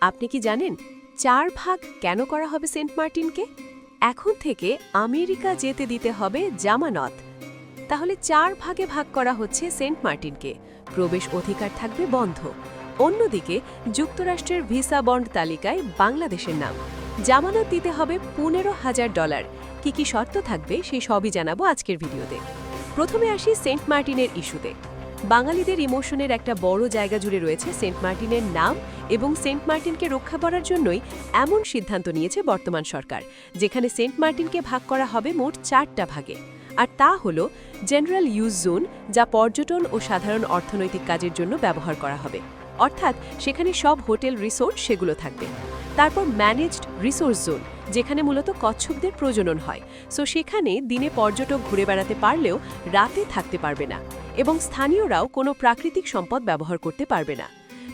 আপনি কি জানেন চার ভাগ কেন করা হবে সেন্ট মার্টিনকে? এখন থেকে আমেরিকা যেতে দিতে হবে জামানত। তাহলে চার ভাগে ভাগ করা হচ্ছে সেন্ট মার্টিনকে। প্রবেশ অধিকার থাকবে বন্ধ। অন্যদিকে যুক্তরাষ্ট্রের ভিসা বন্ড তালিকায় বাংলাদেশের নাম। জামানত দিতে হবে পনেরো হাজার ডলার। কি কি শর্ত থাকবে সেই সবই জানাব আজকের ভিডিওতে। প্রথমে আসি সেন্ট মার্টিনের ইস্যুতে। বাঙালিদের ইমোশনের একটা বড় জায়গা জুড়ে রয়েছে সেন্ট মার্টিনের নাম এবং সেন্ট মার্টিনকে রক্ষা করার জন্যই এমন সিদ্ধান্ত নিয়েছে বর্তমান সরকার, যেখানে সেন্ট মার্টিনকে ভাগ করা হবে মোট চারটা ভাগে। আর তা হল জেনারেল ইউজ জোন, যা পর্যটন ও সাধারণ অর্থনৈতিক কাজের জন্য ব্যবহার করা হবে। অর্থাৎ সেখানে সব হোটেল, রিসোর্ট সেগুলো থাকবে। তারপর ম্যানেজড রিসোর্স জোন, যেখানে মূলত কচ্ছপদের প্রজনন হয়। সো সেখানে দিনে পর্যটক ঘুরে বেড়াতে পারলেও রাতে থাকতে পারবে না। এবং স্থানীয়রাও কোনো প্রাকৃতিক সম্পদ ব্যবহার করতে পারবে না।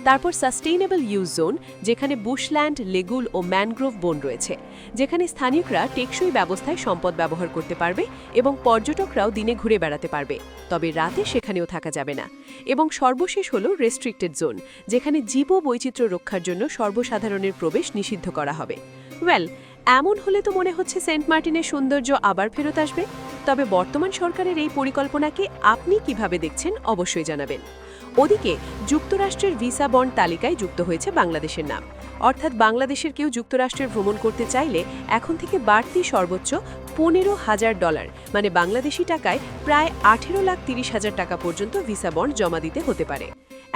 তারপর সাস্টেইনেবল ইউজ জোন, যেখানে বুশল্যান্ড, লেগুল ও ম্যানগ্রোভ বন রয়েছে, যেখানে স্থানীয়রা টেকসই ব্যবস্থায় সম্পদ ব্যবহার করতে পারবে এবং পর্যটকরাও দিনে ঘুরে বেড়াতে পারবে, তবে রাতে সেখানেও থাকা যাবে না। এবং সর্বশেষ হল রেস্ট্রিক্টেড জোন, যেখানে জীব বৈচিত্র্য রক্ষার জন্য সর্বসাধারণের প্রবেশ নিষিদ্ধ করা হবে। ওয়েল এমন হলে তো মনে হচ্ছে সেন্ট মার্টিনের সৌন্দর্য আবার ফেরত আসবে। তবে বর্তমান সরকারের এই পরিকল্পনাকে আপনি কীভাবে দেখছেন অবশ্যই জানাবেন। ওদিকে, যুক্তরাষ্ট্রের ভিসা বন্ড তালিকায় যুক্ত হয়েছে বাংলাদেশের নাম। অর্থাৎ বাংলাদেশের কেউ যুক্তরাষ্ট্রের ভ্রমণ করতে চাইলে এখন থেকে বাড়তি সর্বোচ্চ পনেরো হাজার ডলার মানে বাংলাদেশি টাকায় প্রায় আঠেরো লাখ তিরিশ হাজার টাকা পর্যন্ত ভিসা বন্ড জমা দিতে হতে পারে।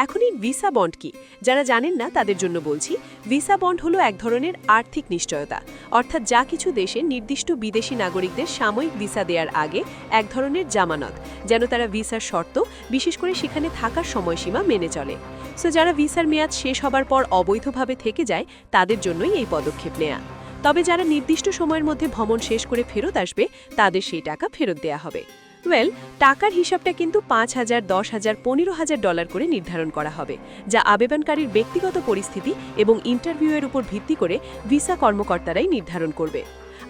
এখন এই ভিসা বন্ড কি? যারা জানেন না, তাদের জন্য বলছি, ভিসা বন্ড হলো এক ধরনের আর্থিক নিশ্চয়তা। অর্থাৎ যা কিছু দেশে নির্দিষ্ট বিদেশি নাগরিকদের সাময়িক ভিসা দেওয়ার আগে এক ধরনের জামানত, যেন তারা ভিসার শর্ত, বিশেষ করে সেখানে থাকার সময়সীমা মেনে চলে। সো যারা ভিসার মেয়াদ শেষ হবার পর অবৈধভাবে থেকে যায়, তাদের জন্যই এই পদক্ষেপ নেয়া। তবে যারা নির্দিষ্ট সময়ের মধ্যে ভ্রমণ শেষ করে ফেরত আসবে, তাদের সেই টাকা ফেরত দেয়া হবে। ওয়েল, টাকার হিসাবটা কিন্তু পাঁচ হাজার, দশ হাজার, পনেরো হাজার ডলার করে নির্ধারণ করা হবে, যা আবেদনকারীর ব্যক্তিগত পরিস্থিতি এবং ইন্টারভিউয়ের উপর ভিত্তি করে ভিসা কর্মকর্তারাই নির্ধারণ করবে।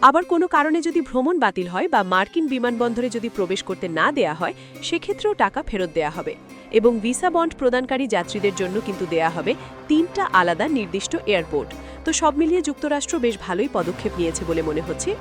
আবার কোনো কারণে যদি ভ্রমণ বাতিল হয় বা মার্কিন বিমানবন্দরে যদি প্রবেশ করতে না দেয়া হয়, সেক্ষেত্রেও টাকা ফেরত দেয়া হবে এবং ভিসা বন্ড প্রদানকারী যাত্রীদের জন্য কিন্তু দেয়া হবে তিনটা আলাদা নির্দিষ্ট এয়ারপোর্ট। তো সব মিলিয়ে যুক্তরাষ্ট্র বেশ ভালোই পদক্ষেপ নিয়েছে বলে মনে হচ্ছে।